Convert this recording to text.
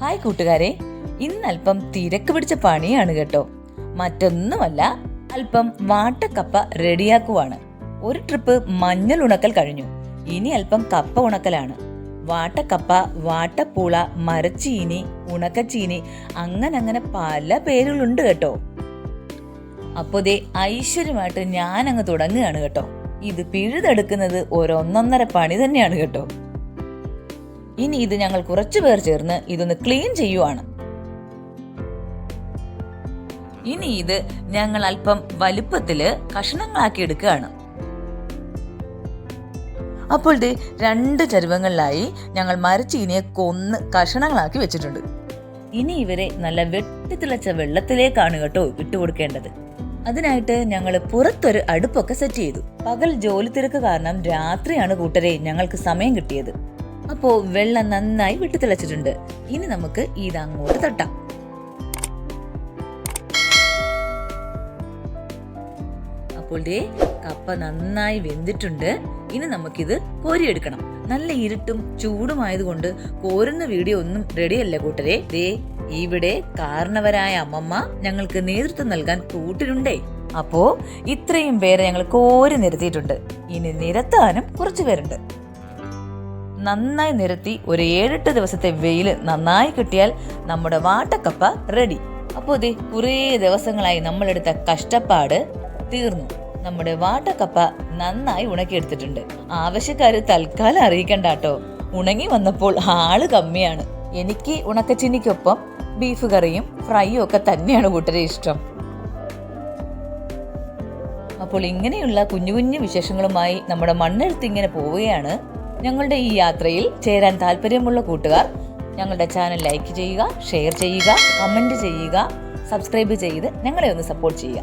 Hi കൂട്ടുകാരെ. ഇന്ന് അല്പം തിരക്ക് പിടിച്ച പണിയാണ് കേട്ടോ. മറ്റൊന്നുമല്ല അല്പം വാട്ടക്കപ്പ റെഡിയാക്കുവാണ്. ഒരു ട്രിപ്പ് മഞ്ഞൾ ഉണക്കൽ കഴിഞ്ഞു. ഇനി അല്പം കപ്പ ഉണക്കലാണ്. വാട്ടക്കപ്പ വാട്ടപ്പൂള മരച്ചീനി ഉണക്കച്ചീനി അങ്ങനെ അങ്ങനെ പല പേരുകളുണ്ട് കേട്ടോ. അപ്പോ ദേ ഐശ്വര്യമായിട്ട് അങ്ങ് തുടങ്ങുകയാണ് കേട്ടോ. ഇത് പിഴുതെടുക്കുന്നത് ഒരൊന്നൊന്നര പണി തന്നെയാണ് കേട്ടോ. ഇനി ഇത് ഞങ്ങൾ കുറച്ചു പേർ ചേർന്ന് ഇതൊന്ന് ക്ലീൻ ചെയ്യുവാണ്. ഇനി ഇത് ഞങ്ങൾ അല്പം വലുപ്പത്തിൽ കഷണങ്ങളാക്കി എടുക്കുകയാണ്. അപ്പോൾ ദേ രണ്ട് ചരുവങ്ങളിലായി ഞങ്ങൾ മരച്ചീനിയെ കൊന്ന് കഷണങ്ങളാക്കി വെച്ചിട്ടുണ്ട്. ഇനി ഇവരെ നല്ല വെട്ടി വെട്ടിത്തിളച്ച വെള്ളത്തിലേക്കാണ് കേട്ടോ കൊടുക്കേണ്ടത്. അതിനായിട്ട് ഞങ്ങൾ പുറത്തൊരു അടുപ്പൊക്കെ സെറ്റ് ചെയ്തു. പകൽ ജോലി തിരക്ക് കാരണം രാത്രിയാണ് കൂട്ടരെ ഞങ്ങൾക്ക് സമയം കിട്ടിയത്. അപ്പോ വെള്ളം നന്നായി വിട്ടു തിളച്ചിട്ടുണ്ട്. ഇനി നമുക്ക് ഇത് അങ്ങോട്ട് തട്ടാം. അപ്പോൾ ദേ കപ്പ നന്നായി വെന്തിട്ടുണ്ട്. ഇനി നമുക്കിത് കോരിയെടുക്കണം. നല്ല ഇരുട്ടും ചൂടുമായതുകൊണ്ട് കോരുന്ന വീഡിയോ ഒന്നും റെഡിയല്ല കൂട്ടരെ. ദേ ഇവിടെ കാരണവരായ അമ്മമ്മ ഞങ്ങൾക്ക് നേതൃത്വം നൽകാൻ കൂട്ടിലുണ്ടേ. അപ്പോ ഇത്രയും പേരെ ഞങ്ങൾ കോരി നിരത്തിയിട്ടുണ്ട്. ഇനി നിരത്താനും കുറച്ചു പേരുണ്ട്. നന്നായി നിരത്തി ഒരു ഏഴെട്ട് ദിവസത്തെ വെയിൽ നന്നായി കിട്ടിയാൽ നമ്മുടെ വാട്ടക്കപ്പ റെഡി അപ്പോൾ ഇതേ കുറേ ദിവസങ്ങളായി നമ്മളെടുത്ത കഷ്ടപ്പാട് തീർന്നു. നമ്മുടെ വാട്ടക്കപ്പ നന്നായി ഉണക്കിയെടുത്തിട്ടുണ്ട്. ആവശ്യക്കാർ തൽക്കാലം അറിയിക്കണ്ട കേട്ടോ ഉണങ്ങി വന്നപ്പോൾ ആൾ കമ്മിയാണ്. എനിക്ക് ഉണക്കച്ചിനിക്കൊപ്പം ബീഫ് കറിയും ഫ്രൈയും ഒക്കെ തന്നെയാണ് കൂട്ടരെ ഇഷ്ടം. അപ്പോൾ ഇങ്ങനെയുള്ള കുഞ്ഞു കുഞ്ഞു വിശേഷങ്ങളുമായി നമ്മുടെ മണ്ണെടുത്ത് ഇങ്ങനെ പോവുകയാണ്. ഞങ്ങളുടെ ഈ യാത്രയിൽ ചേരാൻ താല്പര്യമുള്ള കൂട്ടുകാർ ഞങ്ങളുടെ ചാനൽ ലൈക്ക് ചെയ്യുക ഷെയർ ചെയ്യുക കമന്റ് ചെയ്യുക സബ്സ്ക്രൈബ് ചെയ്ത് ഞങ്ങളെ ഒന്ന് സപ്പോർട്ട് ചെയ്യുക.